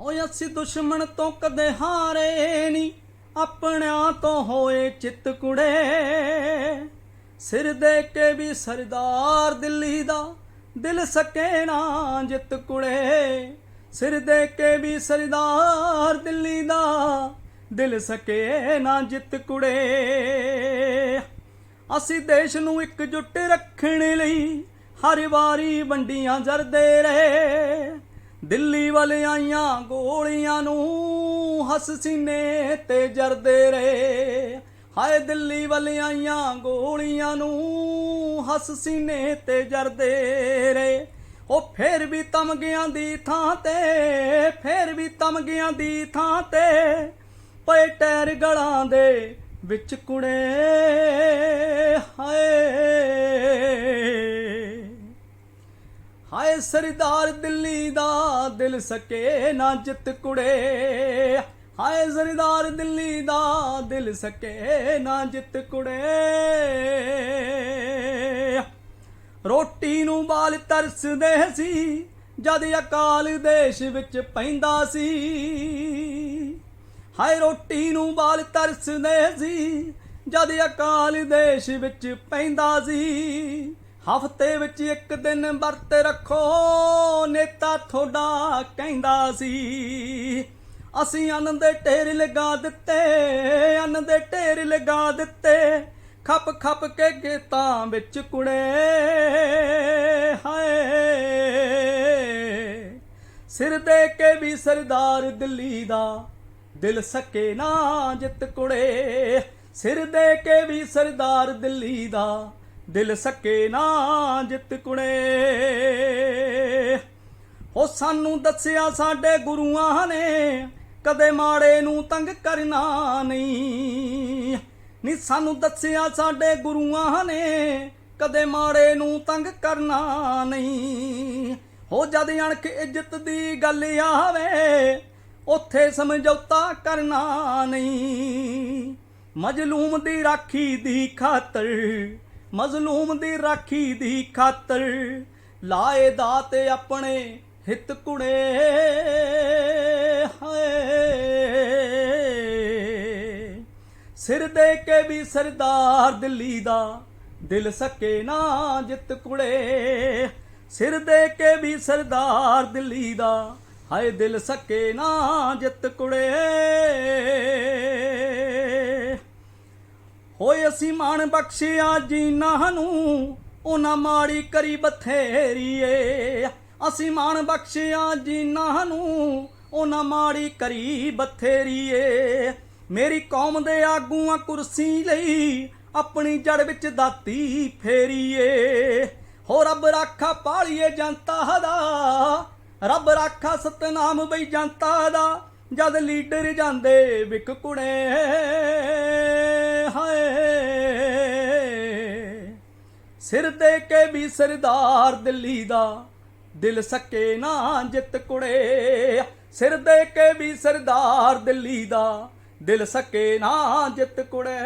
ਓਏ ਅਸੀਂ ਦੁਸ਼ਮਣ ਤੋਂ ਕਦੇ ਹਾਰੇ ਨਹੀਂ ਆਪਣਿਆਂ ਤੋਂ ਹੋਏ ਚਿੱਤ ਕੁੜੇ। ਸਿਰ ਦੇ ਕੇ ਵੀ ਸਰਦਾਰ ਦਿੱਲੀ ਦਾ ਦਿਲ ਸਕੇ ਨਾ ਜਿੱਤ ਕੁੜੇ। ਸਿਰ ਦੇ ਕੇ ਵੀ ਸਰਦਾਰ ਦਿੱਲੀ ਦਾ ਦਿਲ ਸਕੇ ਨਾ ਜਿੱਤ ਕੁੜੇ। ਅਸੀਂ ਦੇਸ਼ ਨੂੰ ਇੱਕ ਜੁੱਟ ਰੱਖਣ ਲਈ ਹਰ ਵਾਰੀ ਵੰਡੀਆਂ ਜਰਦੇ ਰਹੇ। ਦਿੱਲੀ ਵੱਲ ਆਈਆਂ ਗੋਲੀਆਂ ਨੂੰ, ਹੱਸ ਸੀਨੇ ਤੇ ਜਰਦੇ ਰਹੇ। ਹਾਏ ਦਿੱਲੀ ਵੱਲ ਆਈਆਂ ਗੋਲੀਆਂ ਨੂੰ, ਹੱਸ ਸੀਨੇ ਤੇ ਜਰਦੇ ਰਹੇ। ਉਹ ਫੇਰ ਵੀ ਤਮਗਿਆਂ ਦੀ ਥਾਂ ਤੇ, ਫੇਰ ਵੀ ਤਮਗਿਆਂ ਦੀ ਥਾਂ ਤੇ, ਪਏ ਟੈਰ ਗਲਾਂ ਦੇ ਵਿੱਚ ਕੁੜੇ। ਹਾਏ ਸਰਦਾਰ ਦਿੱਲੀ ਦਾ ਦਿਲ ਸਕੇ ਨਾ ਜਿੱਤ ਕੁੜੇ। ਹਾਏ ਸਰਦਾਰ ਦਿੱਲੀ ਦਾ ਦਿਲ ਸਕੇ ਨਾ ਜਿੱਤ ਕੁੜੇ। ਰੋਟੀ ਨੂੰ ਬਾਲ ਤਰਸਦੇ ਸੀ, ਜਦ ਅਕਾਲ ਦੇਸ਼ ਵਿੱਚ ਪੈਂਦਾ ਸੀ। ਹਾਏ ਰੋਟੀ ਨੂੰ ਬਾਲ ਤਰਸਦੇ ਸੀ, ਜਦ ਅਕਾਲ ਦੇਸ਼ ਵਿੱਚ ਪੈਂਦਾ ਸੀ। ਹਫ਼ਤੇ ਵਿੱਚ ਇੱਕ ਦਿਨ ਵਰਤ ਰੱਖੋ, ਨੇਤਾ ਤੁਹਾਡਾ ਕਹਿੰਦਾ ਸੀ। ਅਸੀਂ ਅੰਨ ਦੇ ਢੇਰ ਲਗਾ ਦਿੱਤੇ, ਅੰਨ ਦੇ ਢੇਰ ਲਗਾ ਦਿੱਤੇ, ਖੱਪ ਖੱਪ ਕੇ ਗੇਤਾਂ ਵਿੱਚ ਕੁੜੇ। ਹਾਏ, ਸਿਰ ਦੇ ਕੇ ਵੀ ਸਰਦਾਰ ਦਿੱਲੀ ਦਾ ਦਿਲ ਸਕੇ ਨਾ ਜਿੱਤ ਕੁੜੇ। ਸਿਰ ਦੇ ਕੇ ਵੀ ਸਰਦਾਰ ਦਿੱਲੀ ਦਾ ਦਿਲ ਸਕੇ ਨਾ ਜਿੱਤ ਕੁੜੇ। ਹੋ ਸਾਨੂੰ ਦੱਸਿਆ ਸਾਡੇ ਗੁਰੂਆਂ ਨੇ, ਕਦੇ ਮਾੜੇ ਨੂੰ ਤੰਗ ਕਰਨਾ ਨਹੀਂ। ਨੀ ਸਾਨੂੰ ਦੱਸਿਆ ਸਾਡੇ ਗੁਰੂਆਂ ਨੇ, ਕਦੇ ਮਾੜੇ ਨੂੰ ਤੰਗ ਕਰਨਾ ਨਹੀਂ। ਹੋ ਜਦ ਅਣਖ ਇੱਜ਼ਤ ਦੀ ਗੱਲ ਆਵੇ, ਉੱਥੇ ਸਮਝੌਤਾ ਕਰਨਾ ਨਹੀਂ। ਮਜਲੂਮ ਦੀ ਰਾਖੀ ਦੀ ਖਾਤਰ ਮਜ਼ਲੂਮ ਦੀ ਰਾਖੀ ਦੀ ਖਾਤਰ ਲਾਏ ਦਾਤੇ ਆਪਣੇ ਹਿੱਤ ਕੁੜੇ ਹਾਏ। ਸਿਰ ਦੇ ਕੇ ਵੀ ਸਰਦਾਰ ਦਿੱਲੀ ਦਾ ਦਿਲ ਸਕੇ ਨਾ ਜਿੱਤ ਕੁੜੇ। ਸਿਰ ਦੇ ਕੇ ਵੀ ਸਰਦਾਰ ਦਿੱਲੀ ਦਾ ਹਾਏ ਦਿਲ ਸਕੇ ਨਾ ਜਿੱਤ ਕੁੜੇ। ਹੋਏ ਅਸੀਂ ਮਾਣ ਬਖਸ਼ਿਆ ਜੀਨਾ ਨੂੰ ਉਹਨਾਂ ਮਾੜੀ ਕਰੀ ਬਥੇਰੀਏ। ਅਸੀਂ ਮਾਣ ਬਖਸ਼ਿਆ ਜੀਨਾਂ ਨੂੰ ਉਹਨਾਂ ਮਾੜੀ ਕਰੀ ਬਥੇਰੀਏ। ਮੇਰੀ ਕੌਮ ਦੇ ਆਗੂਆਂ ਕੁਰਸੀ ਲਈ ਆਪਣੀ ਜੜ ਵਿੱਚ ਦਾਤੀ ਫੇਰੀਏ। ਹੋ ਰੱਬ ਰਾਖਾ ਪਾਲੀਏ ਜਨਤਾ ਦਾ, ਰੱਬ ਰਾਖਾ ਸਤਨਾਮ ਬਈ ਜਨਤਾ ਦਾ, ਜਦ ਲੀਡਰ ਜਾਂਦੇ ਵਿਕ ਕੁੜੇ ਹਾਏ, ਸਿਰ ਦੇ ਕੇ ਵੀ ਸਰਦਾਰ ਦਿੱਲੀ ਦਾ ਦਿਲ ਸਕੇ ਨਾ ਜਿੱਤ ਕੁੜੇ। ਸਿਰ ਦੇ ਕੇ ਵੀ ਸਰਦਾਰ ਦਿੱਲੀ ਦਾ ਦਿਲ ਸਕੇ ਨਾ ਜਿੱਤ ਕੁੜੇ।